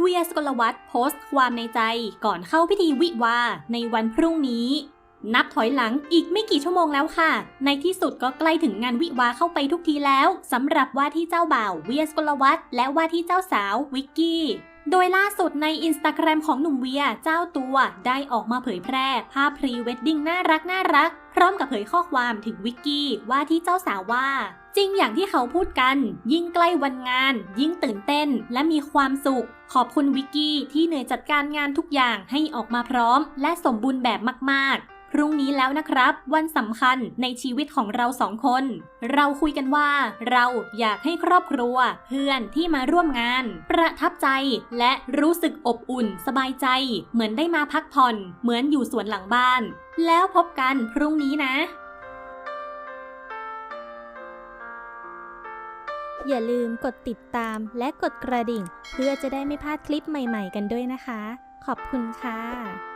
เวียสกลวัตโพสต์ความในใจก่อนเข้าพิธีวิวาในวันพรุ่งนี้ นับถอยหลังอีกไม่กี่ชั่วโมงแล้วค่ะ ในที่สุดก็ใกล้ถึงงานวิวาเข้าไปทุกทีแล้วสำหรับว่าที่เจ้าบ่าวเวียสกลวัตและว่าที่เจ้าสาววิกกี้ โดยล่าสุดในอินสตาแกรมของหนุ่มเวียเจ้าตัวได้ออกมาเผยแพร่ภาพพรีเวดดิ้งน่ารักน่ารักพร้อมกับเผยข้อความถึงวิกกี้ว่าที่เจ้าสาวว่า จริงอย่างที่เขาพูดกัน ยิ่งใกล้วันงาน ยิ่งตื่นเต้นและมีความสุข ขอบคุณวิกกี้ที่เหนื่อยจัดการงานทุกอย่างให้ออกมาพร้อม และสมบูรณ์แบบมากๆ รุ่งนี้แล้วนะครับ วันสำคัญในชีวิตของเราสองคน เราคุยกันว่า เราอยากให้ครอบครัว เพื่อนที่มาร่วมงาน ประทับใจและรู้สึกอบอุ่น สบายใจ เหมือนได้มาพักผ่อน เหมือนอยู่สวนหลังบ้าน แล้วพบกันพรุ่งนี้นะ อย่าลืมกดติดตามและกดกระดิ่ง เพื่อจะได้ไม่พลาดคลิปใหม่ ๆ กันด้วยนะคะ ขอบคุณค่ะ